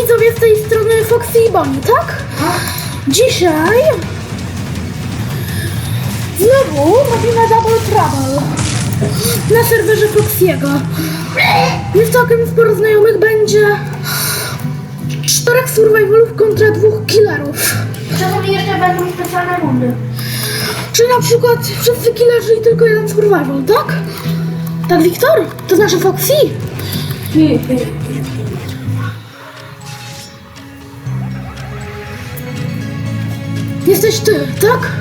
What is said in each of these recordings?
widzowie z tej strony Foxy i Bonnie, tak? Dzisiaj znowu robimy Double Trouble na serwerze Foxiego. Jest całkiem sporo znajomych, będzie czterech survivalów kontra dwóch killerów. Czasami jeszcze będą specjalne rundy. Czyli na przykład wszyscy killerzy i tylko jeden survival, tak? Tak, Wiktor? To znaczy Foxy? Jesteś ty, tak?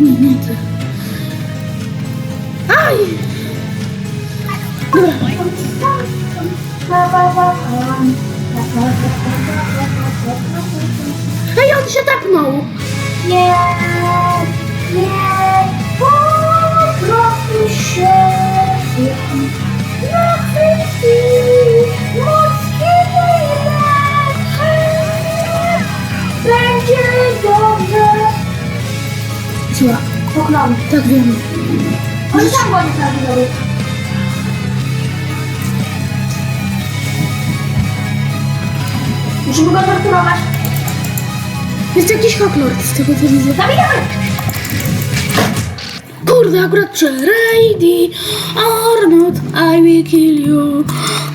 Nie, nie ty. Aj! Dobra, ej, on się tapnął! Nie, nie, po prostu się na będzie Zła, Poklon. tak wiem. On sam go nie zrobił. Musimy go torturować. Jest jakiś hacklord z tego co widzę. Zabijamy! Kurde, akurat czy ready or not, I will kill you.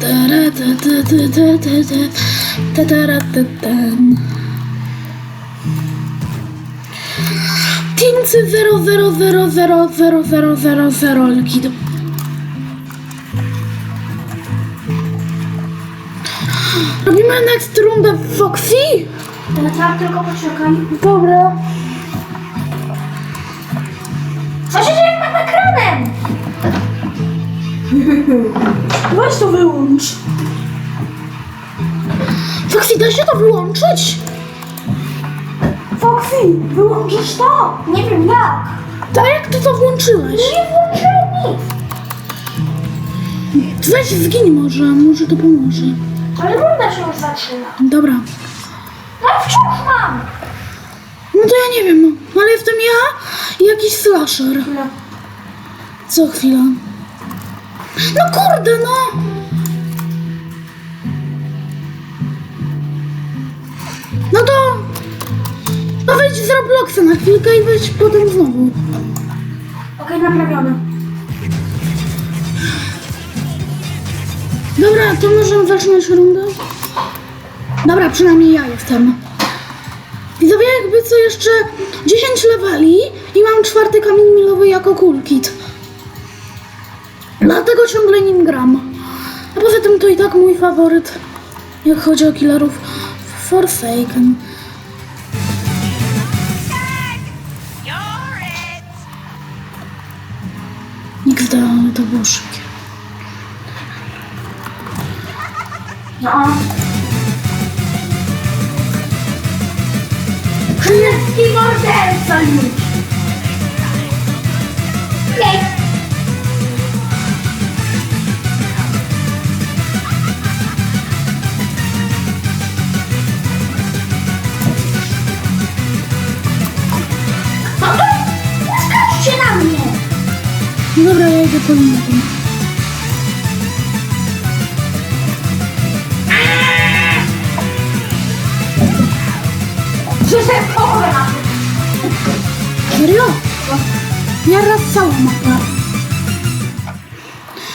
Tara, ta, ta, ta, ta, ta, ta, ta, tara, ta, tan. Teamcy 0, 0, 0, 0, 0, 0, 0, 0, Likid. Robimy next rundę w Foxy? Teraz ja tylko poczekam. Dobra. Co się dzieje nad ekranem? Weź to wyłącz. Foxy, da się to wyłączyć? Foxy, wyłączysz to? Nie wiem jak. Tak jak ty to włączyłeś? Nie włączyłem nic. Weź zgiń może, może to pomoże. Ale runda się już zaczyna. Dobra. No wciąż mam. No to ja nie wiem, no. ale jestem ja i jakiś slasher. Co chwila. No kurde, no! No to... Wejdź z Robloxa na chwilkę i wejdź potem znowu. Okej, naprawiony. Dobra, to możemy zaczynać rundę? Dobra, przynajmniej ja jestem. Widzowie, jakby co jeszcze 10 leveli i mam czwarty kamień milowy jako cool kit. Dlatego ciągle nim gram. A poza tym to i tak mój faworyt, jak chodzi o killerów. Forsaken. To było szybkie. No. Królewski morderca już. Jej. Dobra, yapamadım. Görüyor Yara savunmakla.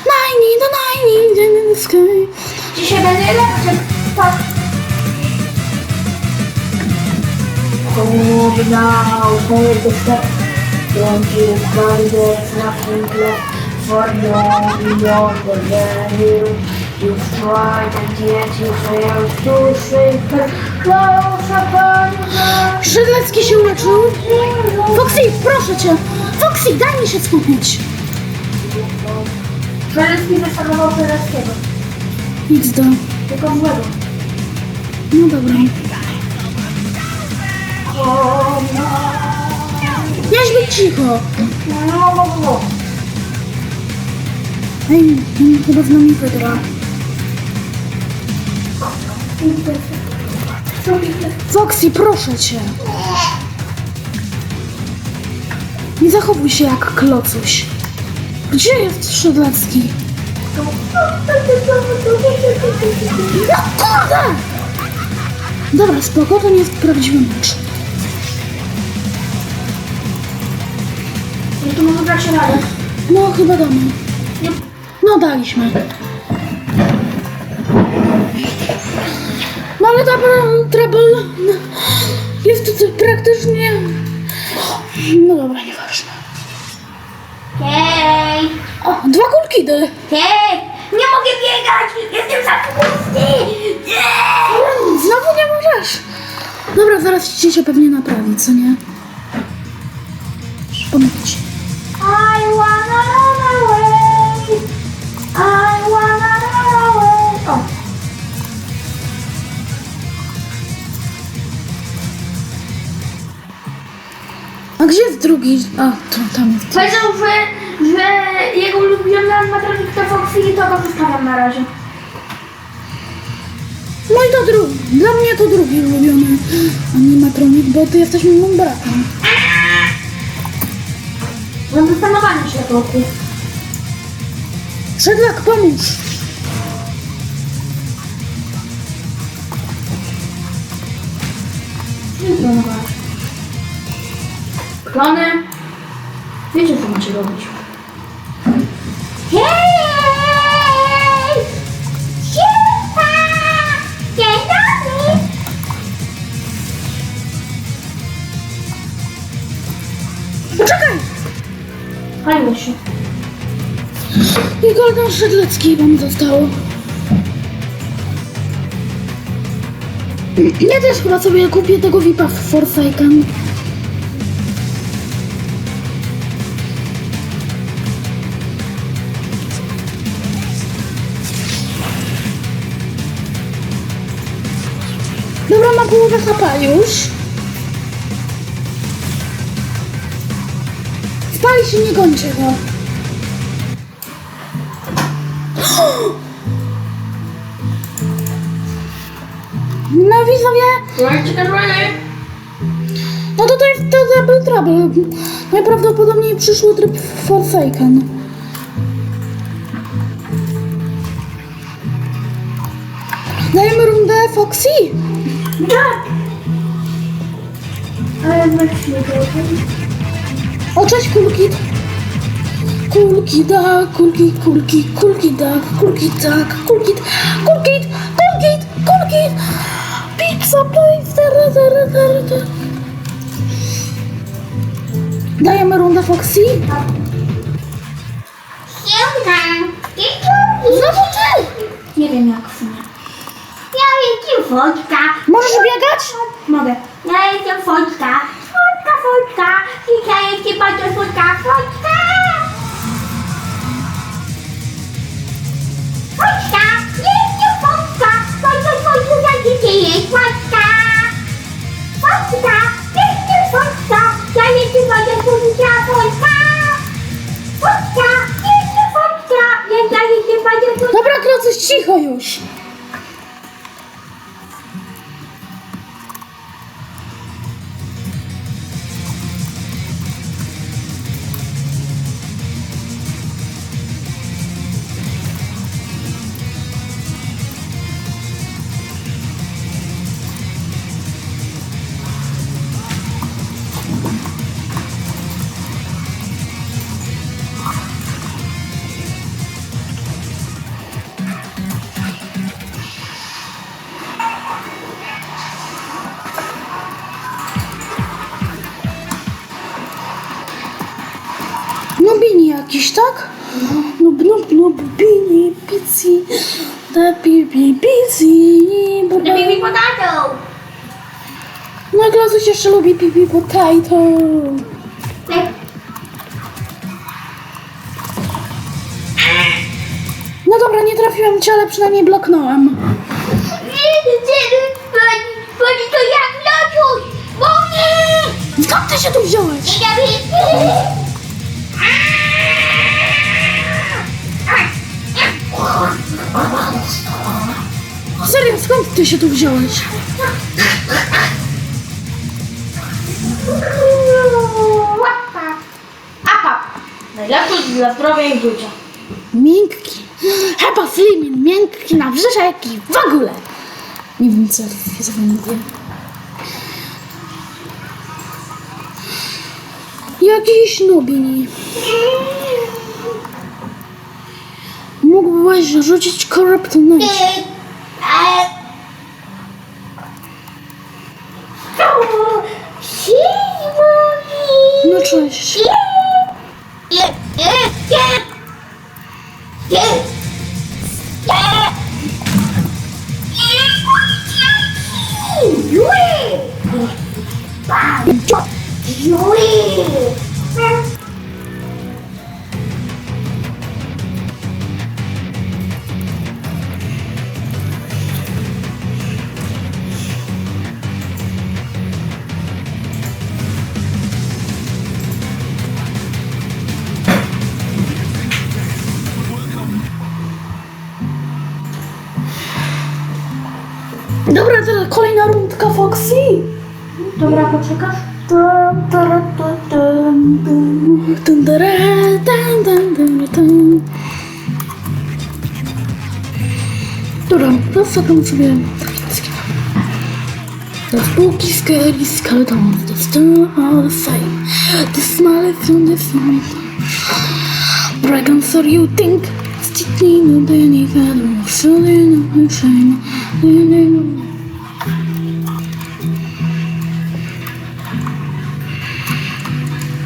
Nine the nine canın sky. Şişe ben neyle yapacağım? Tak. Oh, now, hold the step. Don't you find it, nothing left. For you beyond the venue? You've tried and yet you failed to close upon the Szydlecki się uleczył. Foxy, proszę cię. Foxy, daj mi się skupić. Żelewski zastanował Żelewskiego. XD. Tylko złego. No dobra. Być cicho. No, no, no. Ej, on z nami wygra. Foxy, proszę cię. Nie zachowuj się jak klocuś. Gdzie jest Szydlecki? No kurde! Dobra, spoko, to nie jest prawdziwy mecz. I tu może dać radę. No, chyba damy. Nie. No, daliśmy. No, ale double, treble jest to praktycznie... No dobra, nieważne. Hej! O, dwa kulkidy. Hej! Nie mogę biegać! Jestem za tłusty! Nie! Znowu nie możesz. Dobra, zaraz ci się pewnie naprawi, co nie? Pomyśl. Drugi? A, to tam jest. Powiedział, że, że jego ulubiony animatronik to Foxy i to go zostawiam na razie. No i to drugi. Dla mnie to drugi ulubiony animatronik, bo ty jesteś moim bratem. Mam zastanowanie światłowców. Szedlak, pomóż. Nie klonować. Klony. Wiecie, co macie robić. Hej! Siema! Dzień dobry! Poczekaj! Paliło się. I Golden Szedlecki wam zostało. Ja też chyba sobie kupię tego VIPa w Forsaken. Połowę chapa już. Spali się, nie gońcie go. No widzowie, no to to jest to Double Trouble. Najprawdopodobniej przyszły tryb Forsaken. Dajemy rundę Foxy. Tak! Ale właśnie O, cześć kulki. Kulki da, kulki, kulki, kulki da, kulki tak, kulki, kulki, kulki, kulki. Pizza place, tara, tara, tara, tara. Dajemy rundę Foxy. Siemka! Znowu ty! Nie wiem jak jestem Foczka. Możesz biegać? Mogę. Ja jestem Foczka. Foczka, Foczka. Dzisiaj jestem bardzo Foczka. Foczka! Foczka! Jestem Foczka. Foczka, Foczka, jak ty jest Foczka? Foczka! Jestem Foczka. Ja jestem bardzo Foczka. Foczka! Foczka! Jestem Foczka. Ja jestem bardzo Foczka. Dobra, Klocuś, cicho już. Bibi, pizzi, The baby potato. No Klocuś jeszcze lubi pipi potato. No dobra, nie trafiłem cię, ale przynajmniej bloknąłem. Boli to jak lotus! Boli! Skąd ty się tu wziąłeś? Serio, skąd ty się tu wziąłeś? Apa! Najlepszy dla zdrowia i życia. Miękki. Hepa slimin, miękki na brzuszek i w ogóle. Nie wiem co ja sobie mówię. Jakiś nubini. Mógłbyś rzucić Corruptionite. I Kolejna rundka, Foxy! Dobra, poczekasz? Dun, dun, dun, dun, dun. Dun, dun, dun, dun, dun, dun. Dobra, no zatem sobie Teraz półki scary skeleton That's the all the same The smallest on the same Dragons are you think Sticky no they need a little Silly no they shine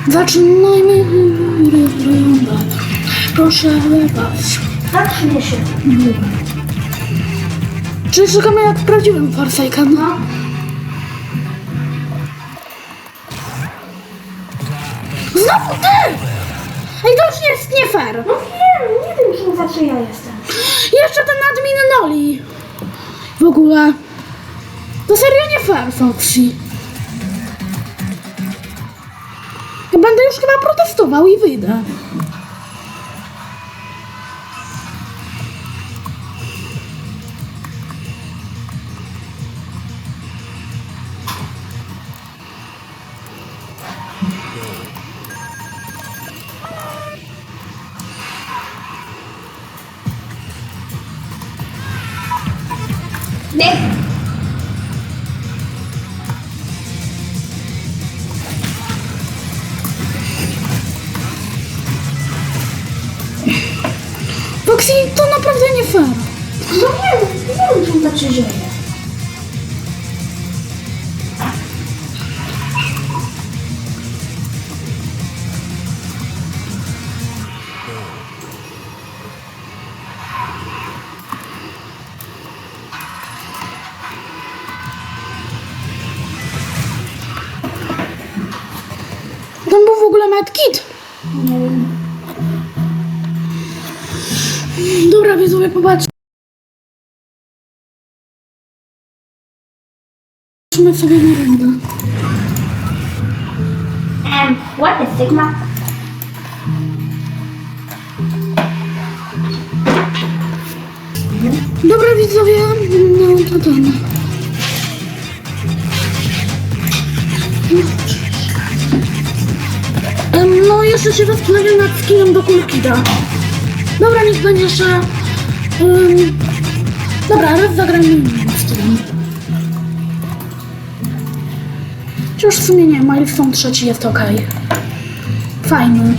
Zaczynajmy rozglądać. Proszę wybrać. Zacznie się. Czy czekamy jak w prawdziwym Forsaken? No. Znowu ty! Ej, to już jest nie fair. No wiem, nie wiem kim za czy ja jestem. Jeszcze ten admin Noli. W ogóle. To serio nie fair, Foxy. Będę już chyba protestował i wyjdę. Zobaczmy sobie na rundę. Um, what is Sigma? Dobra, widzowie, no to ten. Em, No, jeszcze się zastanawiam nad skinem do Kulkida. Dobra, niech będzie jeszcze... Um, dobra, raz zagramy innym skinem. Chociaż w sumie nie, Milestone trzeci jest ok. Fajny.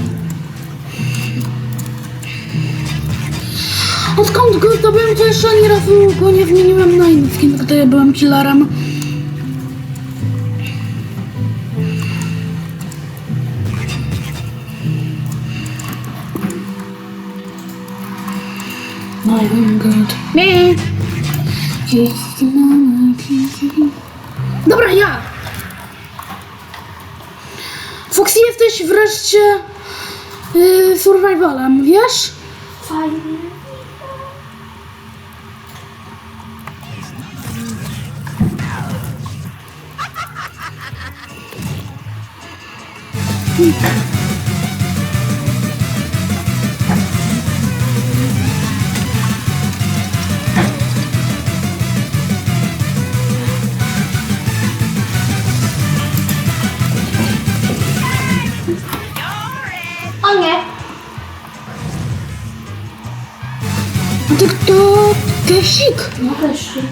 Odkąd go zdobyłem, to jeszcze ani razu go nie zmieniłem na inny skin, gdy byłem killerem. My own good. Me. Dobra, ja. Foxy, jesteś wreszcie yy, survivalem, wiesz? Fajnie. O Deszczyk! No deszczyk.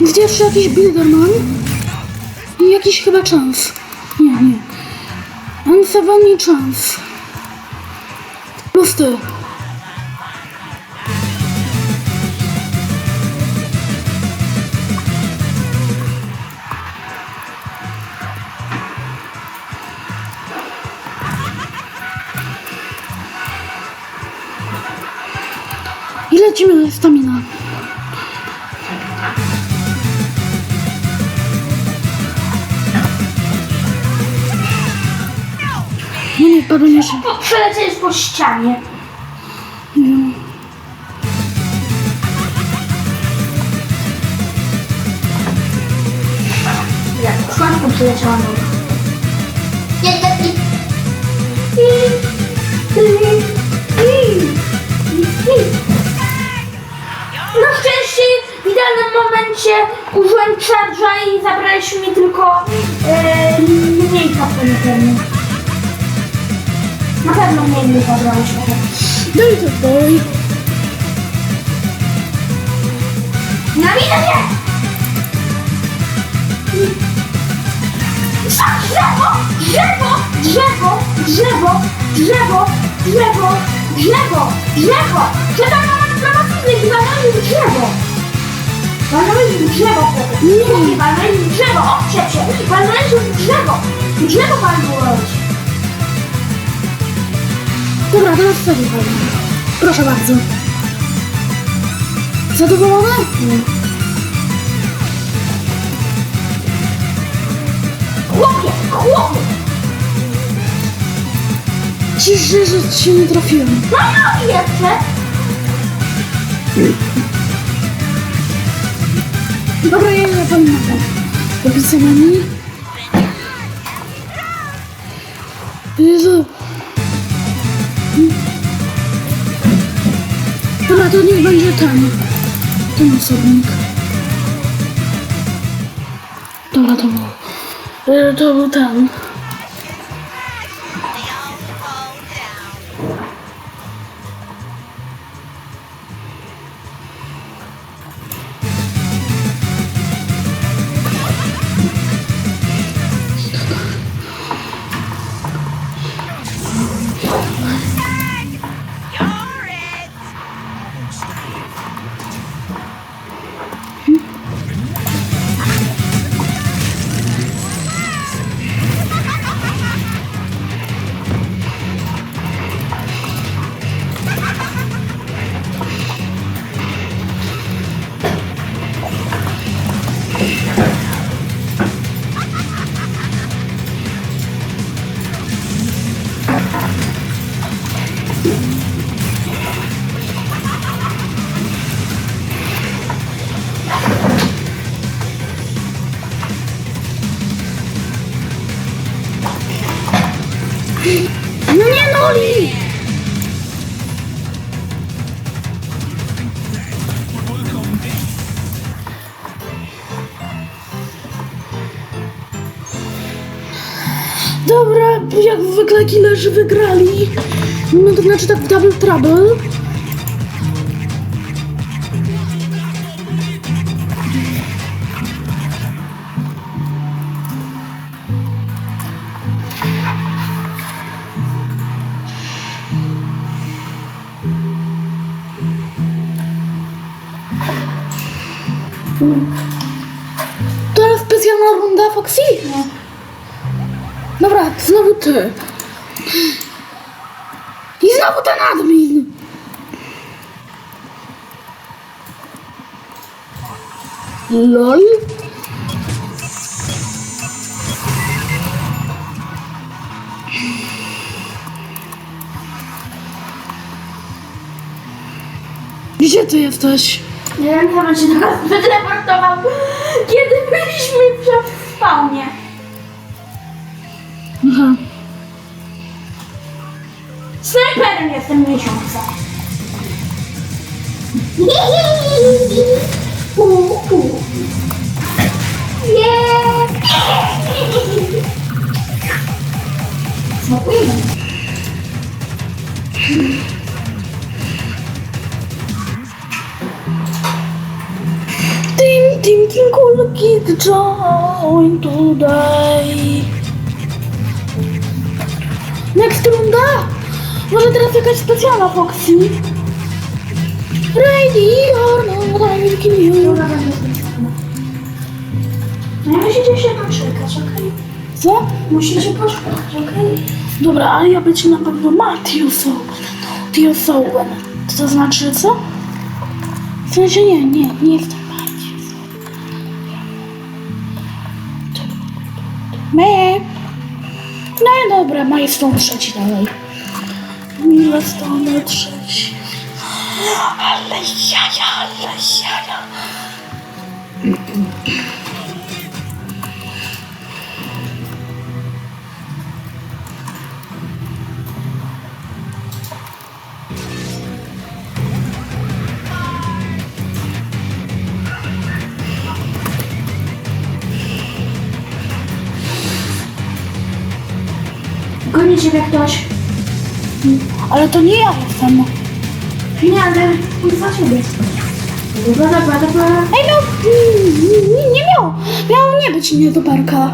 Jest jeszcze jakiś Bilderman i jakiś chyba Chance. Nie, nie. Unsevenny Chance. Plus ty. I lecimy stamina. No nie, się. Po- Przelecieć po ścianie. Jak szłanką. Na w idealnym momencie użyłem charge'a i zabraliśmy mi tylko e, mniej kapy na pewno. Na pewno mniej mnie zabrałyśmy. Daj to boy. Nienawidzę cię! Za drzewo! Drzewo! Drzewo! Drzewo! Drzewo! Drzewo! Drzewo! Drzewo! Trzeba naprawdę i walnąć w drzewo! Walnąć w drzewo potem. Nie, walnąć w drzewo! Odczep się! Walnąć w drzewo! W drzewo walnąć! Dobra, teraz sobie powiem. Proszę bardzo. Zadowolona? Chłopie! Chłopie! Ciszę, że ci nie trafiłem. No i jeszcze! Dobra, ja nie pamiętam. Opisami. Jezu. Dobra, to niech będzie ten. Ten osobnik. Dobra, to był. e, To był ten. Zwykle killerzy wygrali. No to znaczy tak w double trouble. Teraz specjalna runda Foxy? Dobra, znowu ty. I znowu ten admin. LOL? Gdzie ty jesteś? Nie wiem, on się do nas wyteleportował, kiedy byliśmy w spawnie. Aha. Snajperem jestem miesiąca. U, u. Nie. Smakujemy. Tim, tim, tim, kid, join today. Może teraz jakaś specjalna Foxy? Ready or not, I kill you. Będzie. No ja musicie się poczekać, okej? Co? Musicie poczekać, okej? Dobra, ale ja być na pewno Matthew Matthew Owen. To znaczy co? W sensie nie, nie, nie jestem Matthew Me. No dobra, Milestone trzeci dalej. Milestone trzeci. Ale jaja, ale jaja. Ciebie ktoś. Ale to nie ja jestem. Nie, ale za ciebie. Dobra, dobra, dobra. Ej no, nie miał, miało nie być niedobarka.